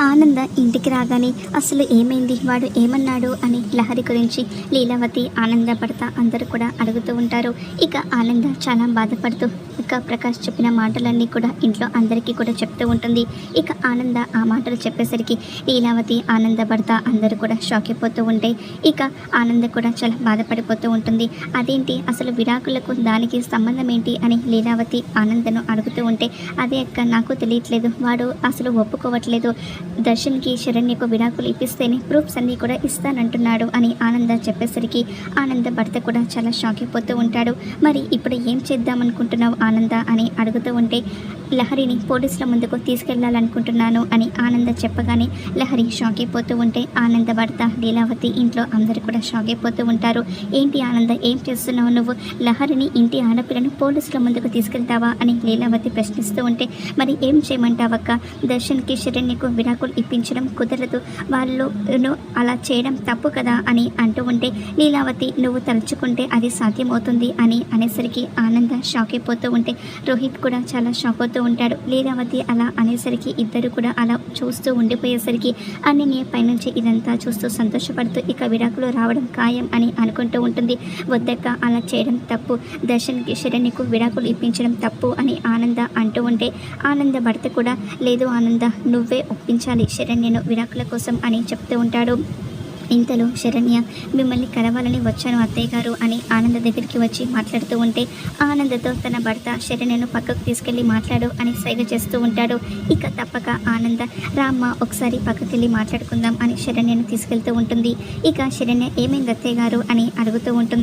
ఆనంద ఇంటికి రాగానే అసలు ఏమైంది? వాడు ఏమన్నాడు? అని లహరి గురించి లీలావతి ఆనంద పడతా అందరూ కూడా అడుగుతూ ఉంటారు. ఇక ఆనంద చాలా బాధపడుతూ ఇక ప్రకాష్ చెప్పిన మాటలన్నీ కూడా ఇంట్లో అందరికీ కూడా చెప్తూ ఉంటుంది. ఇక ఆనంద ఆ మాటలు చెప్పేసరికి లీలావతి ఆనంద భర్త అందరూ కూడా షాక్ అయిపోతూ ఉంటే ఇక ఆనంద కూడా చాలా బాధపడిపోతూ ఉంటుంది. అదేంటి? అసలు విడాకులకు దానికి సంబంధం ఏంటి? అని లీలావతి ఆనందను అడుగుతూ ఉంటే అదే అక్క నాకు తెలియట్లేదు. వాడు అసలు ఒప్పుకోవట్లేదు. దర్శన్కి శరణ్యకు విడాకులు ఇప్పిస్తేనే ప్రూఫ్స్ అన్నీ కూడా ఇస్తానంటున్నాడు అని ఆనంద చెప్పేసరికి ఆనంద భర్త కూడా చాలా షాక్ అయిపోతూ ఉంటాడు. మరి ఇప్పుడు ఏం చేద్దామనుకుంటున్నావు ఆనంద? అని అడుగుతూ ఉంటే లహరిని పోలీసుల ముందుకు తీసుకెళ్ళాలనుకుంటున్నాను అని ఆనంద చెప్పగానే లహరి షాక్ అయిపోతూ ఉంటే ఆనంద భర్త లీలావతి ఇంట్లో అందరూ కూడా షాక్ అయిపోతూ ఉంటారు. ఏంటి ఆనంద ఏం చేస్తున్నావు నువ్వు? లహరిని ఇంటి ఆడపిల్లను పోలీసుల ముందుకు తీసుకెళ్తావా అని లీలావతి ప్రశ్నిస్తూ ఉంటే మరి ఏం చేయమంటావక్క? దర్శన్కి శరణ్యకు విడాకులు ఇప్పించడం కుదరదు. వాళ్ళు అలా చేయడం తప్పు కదా అని అంటూ ఉంటే లీలావతి నువ్వు తలుచుకుంటే అది సాధ్యమవుతుంది అని అనేసరికి ఆనంద షాక్ అయిపోతూ ఉంటే రోహిత్ కూడా చాలా షాక్ అవుతూ ఉంటాడు. లీలావతి అలా అనేసరికి ఇద్దరు కూడా అలా చూస్తూ ఉండిపోయేసరికి అన్నయ్య పైనుంచి ఇదంతా చూస్తూ సంతోషపడుతూ ఇక విడాకులు రావడం ఖాయం అని అనుకుంటూ ఉంటుంది. వద్దక్క అలా చేయడం తప్పు. దర్శన్కి శరణ్యకు విడాకులు ఇప్పించడం తప్పు అని ఆనంద అంటూ ఉంటే ఆనంద భర్త కూడా లేదు ఆనంద నువ్వే ఒప్పించాలి. శరణ్యను విడాకుల కోసం అని చెప్తూ ఉంటాడు. ఇంతలో శరణ్య మిమ్మల్ని కలవాలని వచ్చాను అత్తయ్య గారు అని ఆనంద దగ్గరికి వచ్చి మాట్లాడుతూ ఉంటే ఆనందతో తన భర్త శరణ్యను పక్కకు తీసుకెళ్ళి మాట్లాడు అని సైగ చేస్తూ ఉంటాడు. ఇక తప్పక ఆనంద రామ్మ ఒకసారి పక్కకి వెళ్ళి మాట్లాడుకుందాం అని శరణ్యను తీసుకెళ్తూ ఉంటుంది. ఇక శరణ్య ఏమైంది అత్తయ్య గారు? అని అడుగుతూ ఉంటుంది.